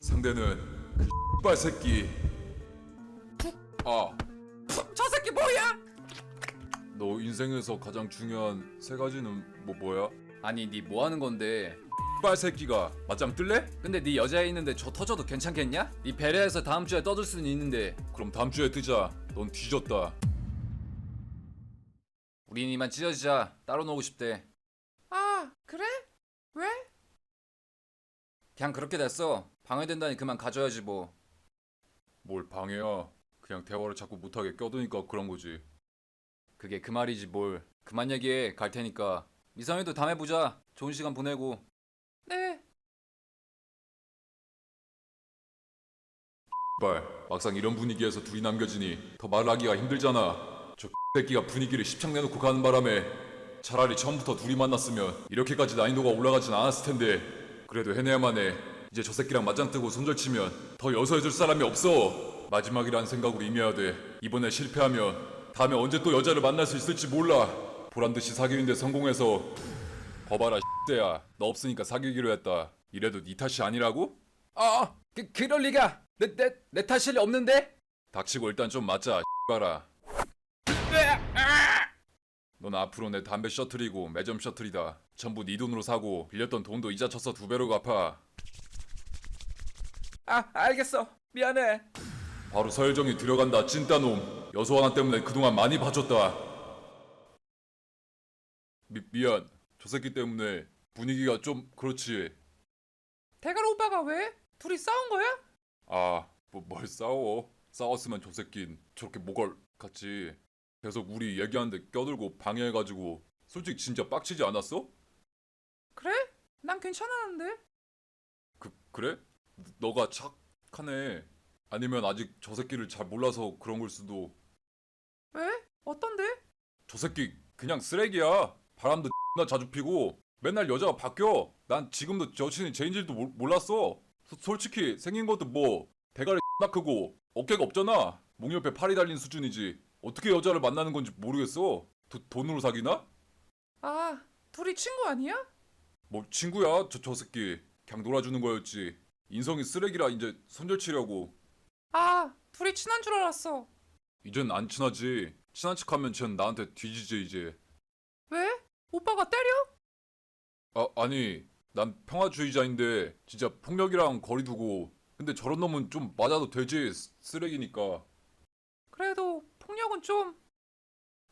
상대는 그 X발 새끼. 아, 저 새끼 뭐야? 너 인생에서 가장 중요한 세 가지는 뭐 뭐야? 아니 니 뭐 하는 건데? X발 새끼가 맞짱 뜰래? 근데 니 여자애 있는데 저 터져도 괜찮겠냐? 니 배려해서 다음 주에 떠들 수는 있는데 그럼 다음 주에 뜨자. 넌 뒤졌다. 우린 이만 찢어지자 따로 놀고 싶대 아, 그래? 왜? 그냥 그렇게 됐어 방해된다니 그만 가져야지 뭐 뭘 방해야? 그냥 대화를 자꾸 못하게 껴드니까 그런 거지. 그게 그 말이지 뭘 그만 얘기해 갈 테니까 미성이도 다음에 보자 좋은 시간 보내고 네. X발 막상 이런 분위기에서 둘이 남겨지니 더 말하기가 힘들잖아. 저 새끼가 분위기를 십창 내놓고 가는 바람에 차라리 처음부터 둘이 만났으면 이렇게까지 난이도가 올라가진 않았을 텐데 그래도 해내야만 해. 이제 저 새끼랑 맞짱 뜨고 손절치면 더 여서해줄 사람이 없어. 마지막이라는 생각으로 임해야 돼. 이번에 실패하면 다음에 언제 또 여자를 만날 수 있을지 몰라. 보란듯이 사귀는데 성공해서 거봐라 X대야. 너 없으니까 사귀기로 했다. 이래도 네 탓이 아니라고? 아 그, 그럴 리가 내, 내, 내 탓이 없는데? 닥치고 일단 좀 맞자 X발아. 넌 앞으로 내 담배 셔틀이고 매점 셔틀이다. 전부 네 돈으로 사고 빌렸던 돈도 이자 쳐서 두 배로 갚아. 아 알겠어 미안해 바로 서열정이 들어간다 찐따놈. 여소 하나 때문에 그동안 많이 봐줬다. 미, 미안. 저 새끼 때문에 분위기가 좀 그렇지. 대가리 오빠가 왜? 둘이 싸운 거야? 아, 뭐, 뭘 싸워. 싸웠으면 저 새낀 저렇게 모걸 같이 계속 우리 얘기하는데 껴들고 방해해가지고 솔직히 진짜 빡치지 않았어? 그래? 난 괜찮았는데. 그 그래? 너가 착하네. 아니면 아직 저 새끼를 잘 몰라서 그런 걸 수도. 왜? 어떤데? 저 새끼 그냥 쓰레기야. 바람도 나 자주 피고 맨날 여자가 바뀌어. 난 지금도 저 여친이 몰- 몰랐어. 소- 솔직히 생긴 것도 뭐 대가리 나 크고 어깨가 없잖아. 목 옆에 팔이 달린 수준이지. 어떻게 여자를 만나는 건지 모르겠어. 도- 돈으로 사귀나? 아, 둘이 친구 아니야? 뭐 친구야 저, 저 새끼. 그냥 놀아주는 거였지. 인성이 쓰레기라 이제 손절치려고. 아, 둘이 친한 줄 알았어. 이젠 안 친하지. 친한 척하면 쟨 나한테 뒤지지 이제. 왜? 오빠가 때려? 아 아니 난 평화주의자인데 진짜 폭력이랑 거리 두고. 근데 저런 놈은 좀 맞아도 되지 쓰- 쓰레기니까. 그래도 폭력은 좀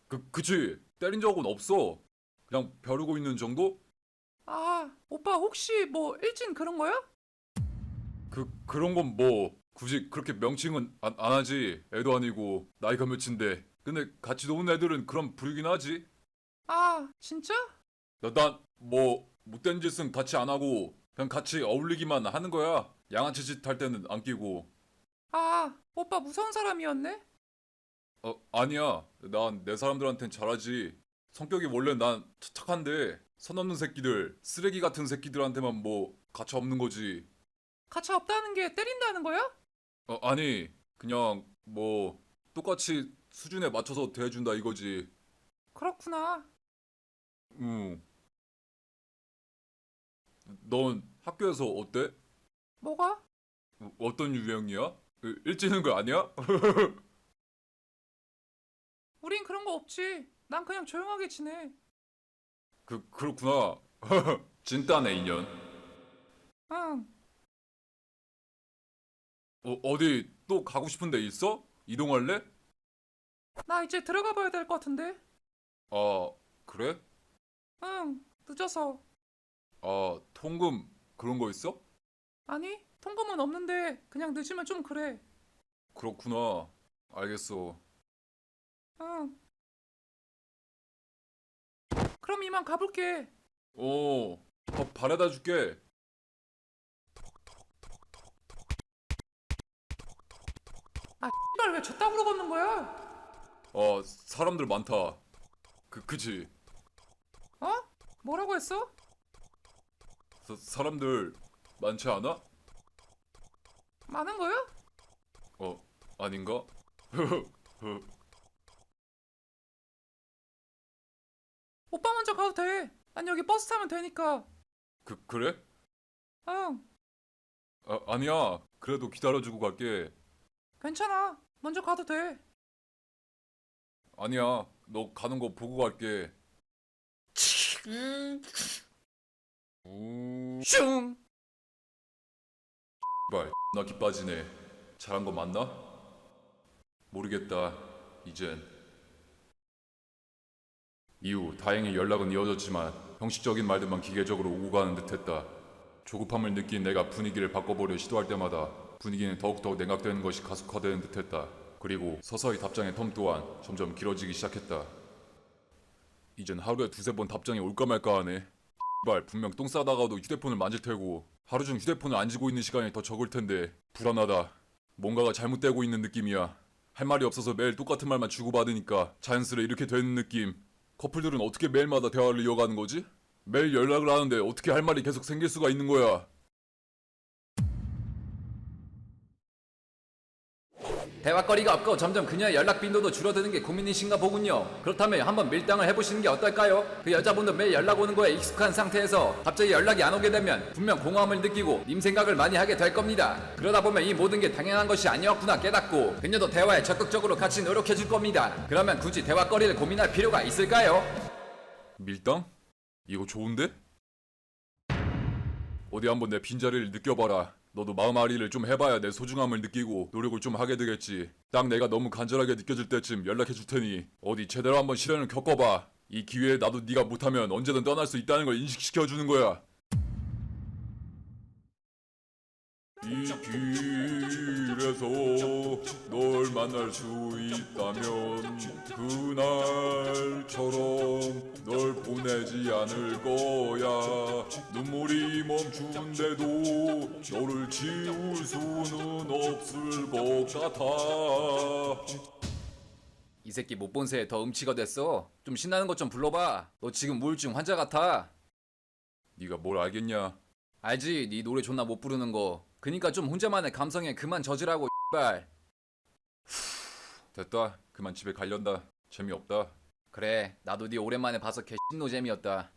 그 그치 때린 적은 없어. 그냥 벼르고 있는 정도? 아, 오빠 혹시 뭐 일진 그런 거야? 그 그런 건 뭐 굳이 그렇게 명칭은 안, 안 하지. 애도 아니고 나이가 몇인데. 근데 같이 노는 애들은 그런 부류긴 하지. 아, 진짜? 난뭐 못된 짓은 같이 안 하고 그냥 같이 어울리기만 하는 거야. 양아치 짓 할 때는 안 끼고. 아, 오빠 무서운 사람이었네? 어 아니야. 난 내 사람들한텐 잘하지. 성격이 원래 난 착- 착한데 선 없는 새끼들, 쓰레기 같은 새끼들한테만 뭐 가차 없는 거지. 가차 없다는 게 때린다는 거야? 어 아니 그냥 뭐 똑같이 수준에 맞춰서 대해준다 이거지. 그렇구나. 응. 넌 학교에서 어때? 뭐가? 어, 어떤 유형이야? 그, 일지는 거 아니야? 우린 그런 거 없지. 난 그냥 조용하게 지내. 그 그렇구나. 진따네 인연. 응. 어, 어디 또 가고 싶은 데 있어? 이동할래? 나 이제 들어가 봐야 될 것 같은데. 아 그래? 응. 늦어서. 아 통금 그런 거 있어? 아니, 통금은 없는데 그냥 늦으면 좀 그래. 그렇구나. 알겠어. 응. 그럼 이만 가볼게. 어, 밥 바래다 줄게. 아, X발 왜 저따구로 걷는 거야? 아 사람들 많다. 그 그지? 어? 뭐라고 했어? 사, 사람들 많지 않아? 많은 거야? 어 아닌가? 오빠 먼저 가도 돼. 난 여기 버스 타면 되니까. 그 그래? 응. 아, 아니야. 그래도 기다려주고 갈게. 괜찮아. 먼저 가도 돼. 아니야. 너 가는 거 보고 갈게. 우... 슝! 발, 나 기빠지네. 잘한 거 맞나? 모르겠다. 이젠. 이후 다행히 연락은 이어졌지만 형식적인 말들만 기계적으로 오고 가는 듯했다. 조급함을 느낀 내가 분위기를 바꿔보려 시도할 때마다 분위기는 더욱더 냉각되는 것이 가속화되는 듯했다. 그리고 서서히 답장의 텀 또한 점점 길어지기 시작했다. 이젠 하루에 두세 번 답장이 올까 말까 하네. 발 분명 똥 싸다가도 휴대폰을 만질 테고 하루 중 휴대폰을 안 쥐고 있는 시간이 더 적을 텐데 불안하다. 뭔가가 잘못되고 있는 느낌이야. 할 말이 없어서 매일 똑같은 말만 주고받으니까 자연스레 이렇게 되는 느낌. 커플들은 어떻게 매일마다 대화를 이어가는 거지? 매일 연락을 하는데 어떻게 할 말이 계속 생길 수가 있는 거야? 대화거리가 없고 점점 그녀의 연락 빈도도 줄어드는 게 고민이신가 보군요. 그렇다면 한번 밀당을 해보시는 게 어떨까요? 그 여자분도 매일 연락 오는 거에 익숙한 상태에서 갑자기 연락이 안 오게 되면 분명 공허함을 느끼고 님 생각을 많이 하게 될 겁니다. 그러다 보면 이 모든 게 당연한 것이 아니었구나 깨닫고 그녀도 대화에 적극적으로 같이 노력해 줄 겁니다. 그러면 굳이 대화거리를 고민할 필요가 있을까요? 밀당? 이거 좋은데? 어디 한번 내 빈자리를 느껴봐라. 너도 마음앓이를 좀 해봐야 내 소중함을 느끼고 노력을 좀 하게 되겠지. 딱 내가 너무 간절하게 느껴질 때쯤 연락해 줄 테니 어디 제대로 한번 시련을 겪어봐. 이 기회에 나도 네가 못하면 언제든 떠날 수 있다는 걸 인식시켜 주는 거야. 이 길에서 널 만날 수 있다면 그날처럼 널 보내지 않을 거야 눈물이 멈춘데도 너를 지울 수는 없을 것 같아 이 새끼 못 본 새에 더 음치가 됐어. 좀 신나는 것 좀 불러봐. 너 지금 우울증 환자 같아. 네가 뭘 알겠냐 알지? 네 노래 존나 못 부르는 거. 그니까 좀 혼자만의 감성에 그만 젖으라고 발. 됐다. 그만 집에 갈련다. 재미없다. 그래 나도 네 오랜만에 봐서 개 신노잼이었다.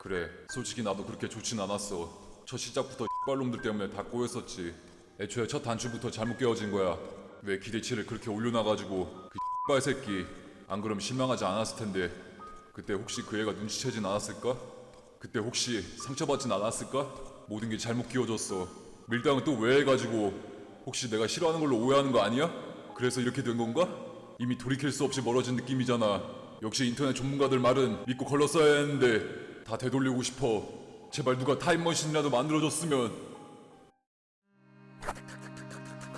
그래 솔직히 나도 그렇게 좋진 않았어. 첫 시작부터 X발놈들 때문에 다 꼬였었지. 애초에 첫 단추부터 잘못 깨어진 거야. 왜 기대치를 그렇게 올려놔가지고 그 X발 새끼. 안 그럼 실망하지 않았을 텐데. 그때 혹시 그 애가 눈치채진 않았을까? 그때 혹시 상처받진 않았을까? 모든 게 잘못 끼워졌어 밀당은 또 왜 해가지고 혹시 내가 싫어하는 걸로 오해하는 거 아니야? 그래서 이렇게 된 건가? 이미 돌이킬 수 없이 멀어진 느낌이잖아 역시 인터넷 전문가들 말은 믿고 걸렀어야 했는데 다 되돌리고 싶어. 제발 누가 타임머신이라도 만들어줬으면.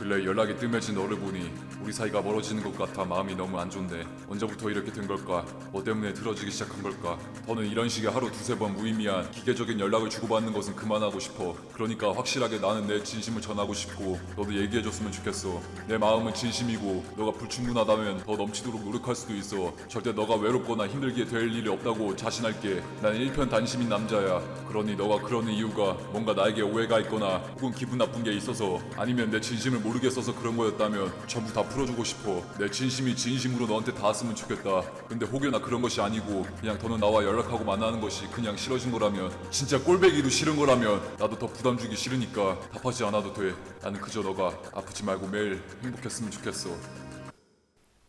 근래 연락이 뜸해진 너를 보니 우리 사이가 멀어지는 것 같아 마음이 너무 안 좋네. 언제부터 이렇게 된 걸까? 뭐 때문에 틀어지기 시작한 걸까? 더는 이런 식의 하루 두세 번 무의미한 기계적인 연락을 주고받는 것은 그만하고 싶어. 그러니까 확실하게 나는 내 진심을 전하고 싶고 너도 얘기해줬으면 좋겠어. 내 마음은 진심이고 너가 불충분하다면 더 넘치도록 노력할 수도 있어. 절대 너가 외롭거나 힘들게 될 일이 없다고 자신할게. 난 일편 단심인 남자야. 그러니 너가 그러는 이유가 뭔가 나에게 오해가 있거나 혹은 기분 나쁜 게 있어서 아니면 내 진심을 모르 겠어서 그런 거였다면 전부 다 풀어주고 싶어. 내 진심이 진심으로 너한테 닿았으면 좋겠다. 근데 혹여나 그런 것이 아니고 그냥 더는 나와 연락하고 만나는 것이 그냥 싫어진 거라면 진짜 꼴배기도 싫은 거라면 나도 더 부담 주기 싫으니까 답하지 않아도 돼. 나는 그저 너가 아프지 말고 매일 행복했으면 좋겠어.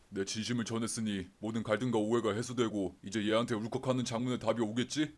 내 진심을 전했으니 모든 갈등과 오해가 해소되고 이제 얘한테 울컥하는 장문의 답이 오겠지?